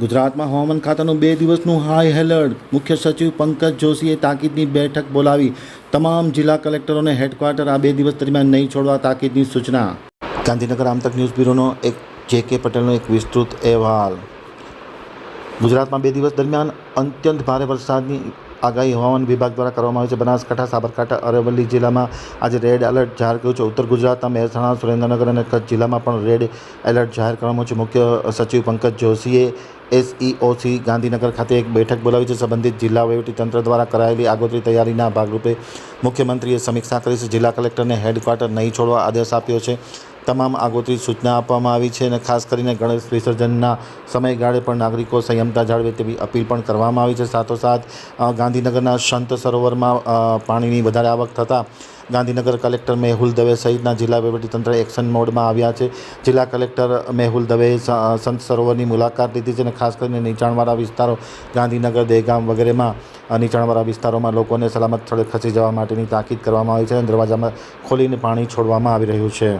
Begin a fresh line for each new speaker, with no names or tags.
ગુજરાતમાં હવામાન ખાતાનું બે દિવસનું હાઈ એલર્ટ મુખ્ય સચિવ પંકજ જોશીએ તાકીદની બેઠક બોલાવી. તમામ જિલ્લા કલેક્ટરોને હેડક્વાર્ટર આ બે દિવસ દરમિયાન નહીં છોડવા તાકીદની સૂચના. ગાંધીનગર આમતક ન્યૂઝ બ્યુરોનો એક જે કે પટેલનો એક વિસ્તૃત અહેવાલ. ગુજરાતમાં બે દિવસ દરમિયાન અત્યંત ભારે વરસાદની આગાહી હવામાન વિભાગ દ્વારા કરવામાં આવી છે. બનાસકાંઠા, સાબરકાંઠા, અરવલ્લી જિલ્લામાં આજે રેડ એલર્ટ જાહેર કર્યું છે. ઉત્તર ગુજરાતના મહેસાણા, સુરેન્દ્રનગર અને કચ્છ જિલ્લામાં પણ રેડ એલર્ટ જાહેર કરવામાં છે. મુખ્ય સચિવ પંકજ જોશીએ એસઈઓસી ગાંધીનગર ખાતે એક બેઠક બોલાવી છે. સંબંધિત જિલ્લા વહીવટીતંત્ર દ્વારા કરાયેલી આગોતરી તૈયારીના ભાગરૂપે મુખ્યમંત્રીએ સમીક્ષા કરી છે. જિલ્લા કલેક્ટરને હેડક્વાર્ટર નહીં છોડવા આદેશ આપ્યો છે. તમામ આગોતરી સૂચના આપવામાં આવી છે અને ખાસ કરીને ગણેશ વિસર્જનના સમયગાળે પણ નાગરિકો સંયમતા જાળવે તેવી અપીલ પણ કરવામાં આવી છે. સાથોસાથ ગાંધીનગરના સંત સરોવરમાં પાણીની વધારે આવક થતાં ગાંધીનગર કલેક્ટર મેહુલ દવે સહિતના જિલ્લા વહીવટીતંત્ર એક્શન મોડમાં આવ્યા છે. જિલ્લા કલેક્ટર મેહુલ દવેએ સંત સરોવરની મુલાકાત લીધી છે અને ખાસ કરીને નીચાણવાળા વિસ્તારો, ગાંધીનગર દહેગામ વગેરેમાં નીચાણવાળા વિસ્તારોમાં લોકોને સલામત સ્થળે ખસી જવા માટેની તાકીદ કરવામાં આવી છે અને દરવાજામાં ખોલીને પાણી છોડવામાં આવી રહ્યું છે.